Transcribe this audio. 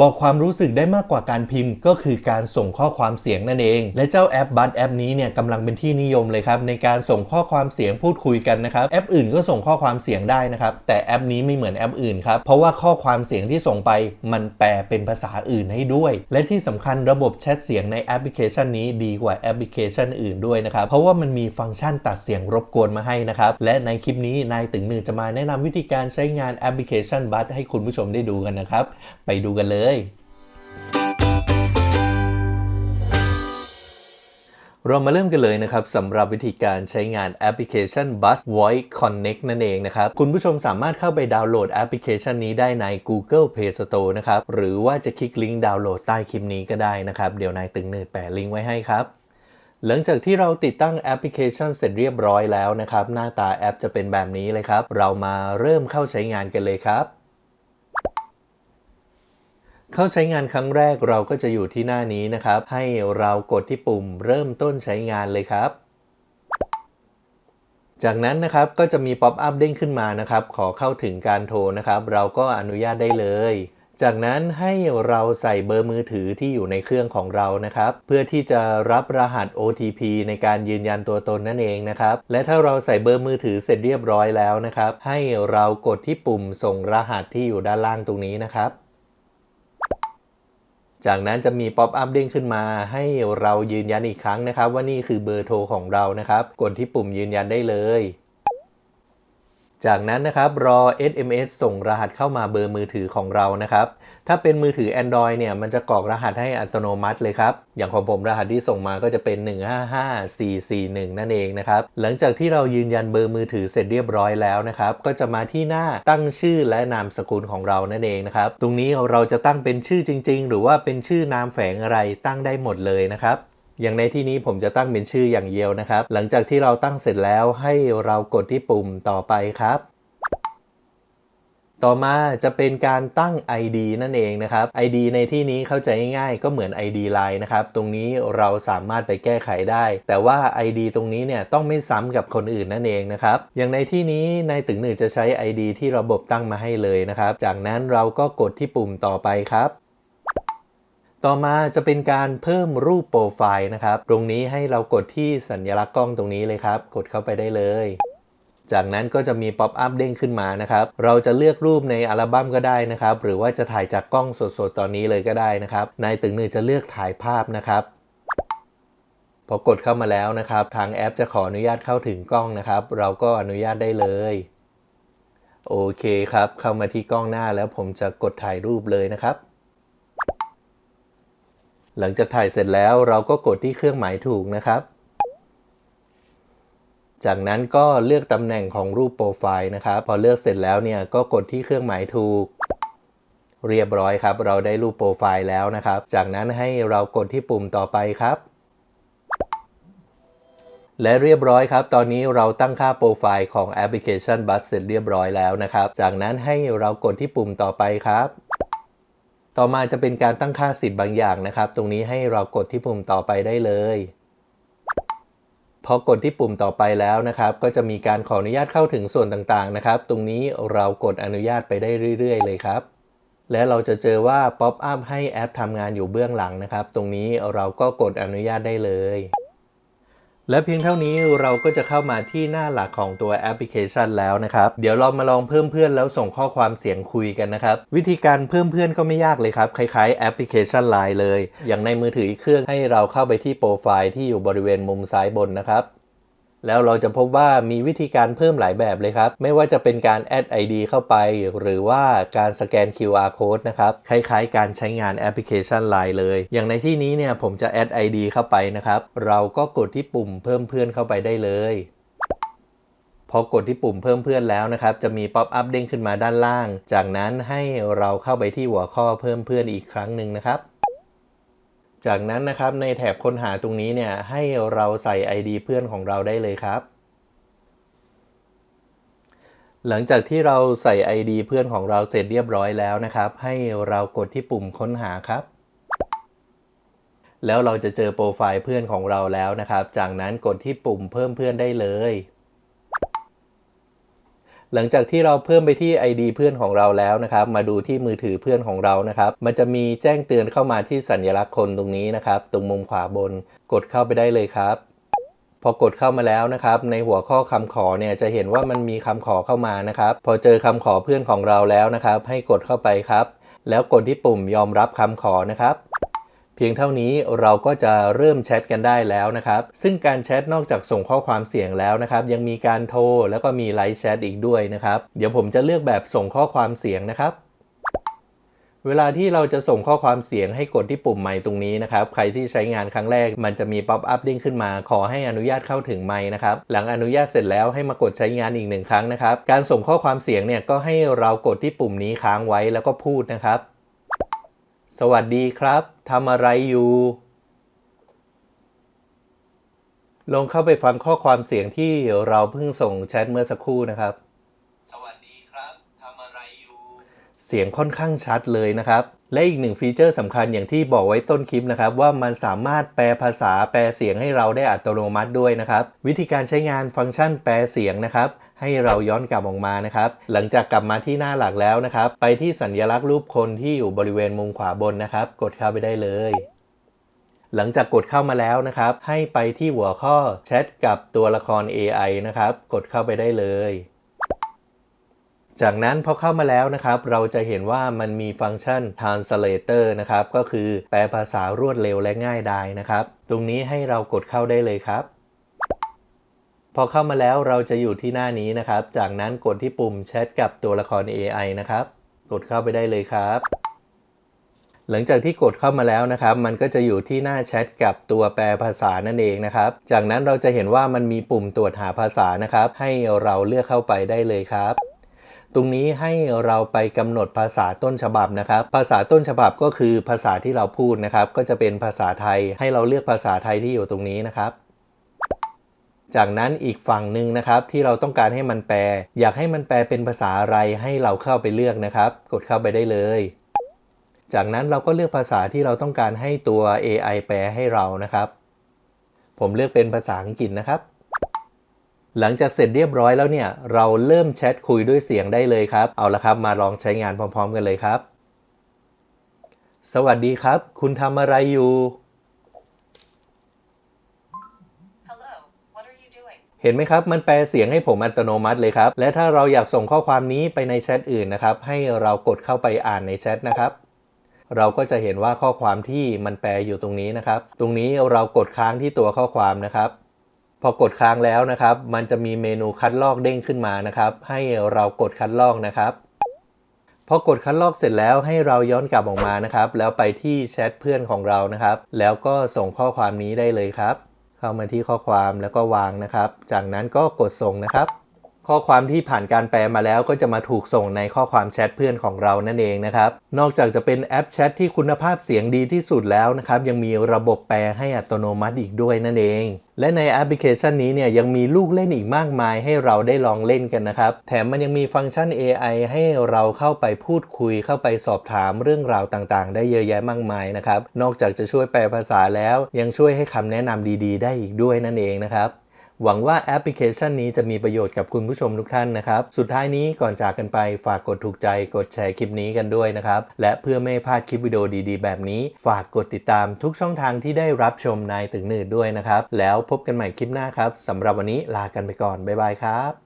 บอกความรู้สึกได้มากกว่าการพิมพ์ ก็คือการส่งข้อความเสียงนั่นเอง และเจ้าแอปบัตแอปนี้เนี่ยกำลังเป็นที่นิยมเลยครับในการส่งข้อความเสียงพูดคุยกันนะครับแอปอื่นก็ส่งข้อความเสียงได้นะครับแต่แอปนี้ไม่เหมือนแอปอื่นครับเพราะว่าข้อความเสียงที่ส่งไปมันแปลเป็นภาษาอื่นให้ด้วย และที่สำคัญระบบแชทเสียงในแอปพลิเคชันนี้ดีกว่าแอปพลิเคชันอื่นด้วยนะครับเพราะว่ามันมีฟังก์ชันตัดเสียงรบกวนมาให้นะครับและในคลิปนี้นายตึงหนึ่งจะมาแนะนำวิธีการใช้งานแอปพลิเคชันบัตให้คุณผู้ชมได้ดูกันนะครับไปดูกันเลยเรามาเริ่มกันเลยนะครับสำหรับวิธีการใช้งานแอปพลิเคชัน Bus Voice Connect นั่นเองนะครับ คุณผู้ชมสามารถเข้าไปดาวน์โหลดแอปพลิเคชันนี้ได้ใน Google Play Store นะครับ หรือว่าจะคลิกลิงก์ดาวน์โหลดใต้คลิปนี้ก็ได้นะครับ เดี๋ยวนายตึงเนิร์ดแปะลิงก์ไว้ให้ครับหลังจากที่เราติดตั้งแอปพลิเคชันเสร็จเรียบร้อยแล้วนะครับ หน้าตาแอปจะเป็นแบบนี้เลยครับ เรามาเริ่มเข้าใช้งานกันเลยครับ เข้าใช้งานครั้งแรกเราก็จะอยู่ที่หน้านี้นะครับ ให้เรากดที่ปุ่มเริ่มต้นใช้งานเลยครับ จากนั้นนะครับก็จะมีป๊อปอัพเด้งขึ้นมานะครับ ขอเข้าถึงการโทรนะครับ เราก็อนุญาตได้เลยจากนั้นให้เราใส่เบอร์มือถือที่อยู่ในเครื่องของเรานะครับ เพื่อที่จะรับรหัส OTP ในการยืนยันตัวตนนั่นเองนะครับ และถ้าเราใส่เบอร์มือถือเสร็จเรียบร้อยแล้วนะครับ ให้เรากดที่ปุ่มส่งรหัสที่อยู่ด้านล่างตรงนี้นะครับ จากนั้นจะมีป๊อปอัพเด้งขึ้นมา ให้เรายืนยันอีกครั้งนะครับ ว่านี่คือเบอร์โทรของเรานะครับ กดที่ปุ่มยืนยันได้เลย จากนั้นนะครับรอ SMS ส่งรหัสเข้ามาเบอร์มือถือของเรานะครับ ถ้าเป็นมือถือ Android เนี่ยมันจะกรอกรหัสให้อัตโนมัติเลยครับ อย่างของผมรหัสที่ส่งมาก็จะเป็น 155441 นั่นเองนะครับ หลังจากที่เรายืนยันเบอร์มือถือเสร็จเรียบร้อยแล้วนะครับ ก็จะมาที่หน้าตั้งชื่อและนามสกุลของเรานั่นเองนะครับ ตรงนี้เราจะตั้งเป็นชื่อจริง ๆ หรือว่าเป็นชื่อนามแฝงอะไรตั้งได้หมดเลยนะครับ อย่างในที่นี้ผมจะตั้งเป็นชื่ออย่างเดียวนะครับ หลังจากที่เราตั้งเสร็จแล้วให้เรากดที่ปุ่มต่อไปครับต่อมาจะเป็นการตั้ง ID นั่นเองนะครับ ID ในที่นี้เข้าใจง่ายๆก็เหมือน ID Line นะครับ ตรงนี้เราสามารถไปแก้ไขได้ แต่ว่า ID ตรงนี้เนี่ยต้องไม่ซ้ำกับคนอื่นนั่นเองนะครับ อย่างในที่นี้ในตึงหนึ่งจะใช้ ID ที่ระบบตั้งมาให้เลยนะครับ จากนั้นเราก็กดที่ปุ่มต่อไปครับ ต่อมาจะเป็นการเพิ่มรูปโปรไฟล์นะครับ ตรงนี้ให้เรากดที่สัญลักษณ์กล้องตรงนี้เลยครับ กดเข้าไปได้เลย จากนั้นก็จะมีป๊อปอัพเด้งขึ้นมานะครับ เราจะเลือกรูปในอัลบั้มก็ได้นะครับ หรือว่าจะถ่ายจากกล้องสดๆ ตอนนี้เลยก็ได้นะครับนายตึงหนึ่งจะเลือกถ่ายภาพนะครับพอกดเข้ามาแล้วนะครับ ทางแอปจะขออนุญาตเข้าถึงกล้องนะครับ เราก็อนุญาตได้เลยโอเคครับ เข้ามาที่กล้องหน้าแล้วผมจะกดถ่ายรูปเลยนะครับ หลังจากถ่ายเสร็จแล้วเราก็กดที่เครื่องหมายถูกนะครับ จากนั้นก็เลือกตำแหน่งของรูปโปรไฟล์นะครับ พอเลือกเสร็จแล้วเนี่ยก็กดที่เครื่องหมายถูก เรียบร้อยครับ เราได้รูปโปรไฟล์แล้วนะครับ จากนั้นให้เรากดที่ปุ่มต่อไปครับ และเรียบร้อยครับ ตอนนี้เราตั้งค่าโปรไฟล์ของแอปพลิเคชัน Bus เสร็จเรียบร้อยแล้วนะครับ จากนั้นให้เรากดที่ปุ่มต่อไปครับ ต่อมาจะเป็นการตั้งค่าสิทธิ์บางอย่างนะครับ ตรงนี้ให้เรากดที่ปุ่มต่อไปได้เลย พอกดที่ปุ่มต่อไปแล้วนะครับ ก็จะมีการขออนุญาตเข้าถึงส่วนต่างๆนะครับ ตรงนี้เรากดอนุญาตไปได้เรื่อย ๆ เลยครับ และเราจะเจอว่าป๊อปอัพให้แอปทำงานอยู่เบื้องหลังนะครับ ตรงนี้เราก็กดอนุญาตได้เลย และเพียงเท่านี้เราก็จะเข้ามาที่หน้าหลักของตัวแอปพลิเคชันแล้วนะครับ เดี๋ยวเรามาลองเพิ่มเพื่อนแล้วส่งข้อความเสียงคุยกันนะครับ วิธีการเพิ่มเพื่อนก็ไม่ยากเลยครับ คล้ายๆแอปพลิเคชัน Line เลย อย่างในมือถืออีกเครื่องให้เราเข้าไปที่โปรไฟล์ที่อยู่บริเวณมุมซ้ายบนนะครับ แล้วเราจะพบว่ามีวิธีการเพิ่มหลายแบบเลยครับ ไม่ว่าจะเป็นการแอด ID เข้าไป หรือว่าการสแกน QR code นะครับ คล้ายๆ การใช้งานแอปพลิเคชัน Line เลย อย่างในที่นี้เนี่ยผมจะแอด ID เข้าไปนะครับ เราก็กดที่ปุ่มเพิ่มเพื่อนเข้าไปได้เลย พอกดที่ปุ่มเพิ่มเพื่อนแล้วนะครับ จะมีป๊อปอัพเด้งขึ้นมาด้านล่าง จากนั้นให้เราเข้าไปที่หัวข้อเพิ่มเพื่อนอีกครั้งหนึ่งนะครับ จากนั้นนะครับในแถบค้นหาตรงนี้เนี่ยให้เราใส่ ID เพื่อนของเราได้เลยครับ หลังจากที่เราใส่ ID เพื่อนของเราเสร็จเรียบร้อยแล้วนะครับ ให้เรากดที่ปุ่มค้นหาครับ แล้วเราจะเจอโปรไฟล์เพื่อนของเราแล้วนะครับ จากนั้นกดที่ปุ่มเพิ่มเพื่อนได้เลย หลังจากที่เราเพิ่มไปที่ ID เพื่อนของเราแล้วนะครับ มาดูที่มือถือเพื่อนของเรานะครับ มันจะมีแจ้งเตือนเข้ามาที่สัญลักษณ์คนตรงนี้นะครับ ตรงมุมขวาบน กดเข้าไปได้เลยครับ พอกดเข้ามาแล้วนะครับ ในหัวข้อคำขอเนี่ยจะเห็นว่ามันมีคำขอเข้ามานะครับ พอเจอคำขอเพื่อนของเราแล้วนะครับ ให้กดเข้าไปครับ แล้วกดที่ปุ่มยอมรับคำขอนะครับ เพียงเท่านี้เราก็จะเริ่มแชทกันได้แล้วนะครับ ซึ่งการแชทนอกจากส่งข้อความเสียงแล้วนะครับ ยังมีการโทรแล้วก็มีไลฟ์แชทอีกด้วยนะครับ เดี๋ยวผมจะเลือกแบบส่งข้อความเสียงนะครับ เวลาที่เราจะส่งข้อความเสียงให้กดที่ปุ่มไมค์ตรงนี้นะครับ ใครที่ใช้งานครั้งแรก มันจะมีป๊อปอัพเด้งขึ้นมา ขอให้อนุญาตเข้าถึงไมค์นะครับ หลังอนุญาตเสร็จแล้วให้มากดใช้งานอีกหนึ่งครั้งนะครับ การส่งข้อความเสียงเนี่ยก็ให้เรากดที่ปุ่มนี้ค้างไว้แล้วก็พูดนะครับ สวัสดีครับ ทำอะไรอยู่ ลองเข้าไปฟังข้อความเสียงที่เราเพิ่งส่งแชทเมื่อสักครู่นะครับ สวัสดีครับทำอะไรอยู่ เสียงค่อนข้างชัดเลยนะครับ และอีกหนึ่งฟีเจอร์สำคัญอย่างที่บอกไว้ต้นคลิปนะครับ ว่ามันสามารถแปลภาษาแปลเสียงให้เราได้อัตโนมัติด้วยนะครับ วิธีการใช้งานฟังก์ชันแปลเสียงนะครับให้เราย้อนกลับออกมานะครับ หลังจากกลับมาที่หน้าหลักแล้วนะครับ ไปที่สัญลักษณ์รูปคนที่อยู่บริเวณมุมขวาบนนะครับ กดเข้าไปได้เลย หลังจากกดเข้ามาแล้วนะครับ ให้ไปที่หัวข้อแชทกับตัวละคร AI นะครับ กดเข้าไปได้เลย จากนั้นพอเข้ามาแล้วนะครับเราจะเห็นว่ามันมีฟังก์ชัน translator นะครับก็คือแปลภาษารวดเร็วและง่ายดายนะครับ ตรงนี้ให้เรากดเข้าได้เลยครับ พอเข้ามาแล้วเราจะอยู่ที่หน้านี้นะครับ จากนั้นกดที่ปุ่มแชทกับตัวละคร AI นะครับ กดเข้าไปได้เลยครับหลังจากที่กดเข้ามาแล้วนะครับ มันก็จะอยู่ที่หน้าแชทกับตัวแปลภาษานั่นเองนะครับ จากนั้นเราจะเห็นว่ามันมีปุ่มตรวจหาภาษานะครับ ให้เราเลือกเข้าไปได้เลยครับ ตรงนี้ให้เราไปกำหนดภาษาต้นฉบับนะครับ ภาษาต้นฉบับก็คือภาษาที่เราพูดนะครับ ก็จะเป็นภาษาไทย ให้เราเลือกภาษาไทยที่อยู่ตรงนี้นะครับจากนั้นอีกฝั่งหนึ่งนะครับที่เราต้องการให้มันแปล อยากให้มันแปลเป็นภาษาอะไรให้เราเข้าไปเลือกนะครับ กดเข้าไปได้เลย จากนั้นเราก็เลือกภาษาที่เราต้องการให้ตัว AI แปลให้เรานะครับ ผมเลือกเป็นภาษาอังกฤษนะครับ หลังจากเสร็จเรียบร้อยแล้วเนี่ยเราเริ่มแชทคุยด้วยเสียงได้เลยครับ เอาละครับมาลองใช้งานพร้อม ๆ กันเลยครับ สวัสดีครับ คุณทำอะไรอยู่ Hello, what are you doing? เห็นไหมครับ มันแปลเสียงให้ผมอัตโนมัติเลยครับ และถ้าเราอยากส่งข้อความนี้ไปในแชทอื่นนะครับ ให้เรากดเข้าไปอ่านในแชทนะครับเราก็จะเห็นว่าข้อความที่มันแปลอยู่ตรงนี้นะครับ ตรงนี้เรากดค้างที่ตัวข้อความนะครับ พอกดค้างแล้วนะครับ มันจะมีเมนูคัดลอกเด้งขึ้นมานะครับ ให้เรากดคัดลอกนะครับ พอกดคัดลอกเสร็จแล้วให้เราย้อนกลับออกมานะครับ แล้วไปที่แชทเพื่อนของเรานะครับ แล้วก็ส่งข้อความนี้ได้เลยครับ เข้ามาที่ข้อความแล้วก็วางนะครับ จากนั้นก็กดส่งนะครับ ข้อความที่ผ่านการแปลมาแล้วก็จะมาถูกส่งในข้อความแชทเพื่อนของเรานั่นเองนะครับ นอกจากจะเป็นแอปแชทที่คุณภาพเสียงดีที่สุดแล้วนะครับ ยังมีระบบแปลให้อัตโนมัติอีกด้วยนั่นเอง และในแอปพลิเคชันนี้เนี่ยยังมีลูกเล่นอีกมากมายให้เราได้ลองเล่นกันนะครับ แถมมันยังมีฟังก์ชัน AI ให้เราเข้าไปพูดคุยเข้าไปสอบถามเรื่องราวต่างๆ ได้เยอะแยะมากมายนะครับ นอกจากจะช่วยแปลภาษาแล้ว ยังช่วยให้คำแนะนำดี ๆ ได้อีกด้วยนั่นเองนะครับ หวังว่าแอปพลิเคชันนี้จะมีประโยชน์กับคุณผู้ชมทุกท่านนะครับ สุดท้ายนี้ก่อนจากกันไปฝากกดถูกใจกดแชร์คลิปนี้กันด้วยนะครับ และเพื่อไม่พลาดคลิปวิดีโอดีๆ แบบนี้ ฝากกดติดตามทุกช่องทางที่ได้รับชมนายถึงหนืดด้วยนะครับ แล้วพบกันใหม่คลิปหน้าครับสำหรับวันนี้ลากันไปก่อน บ๊ายบายครับ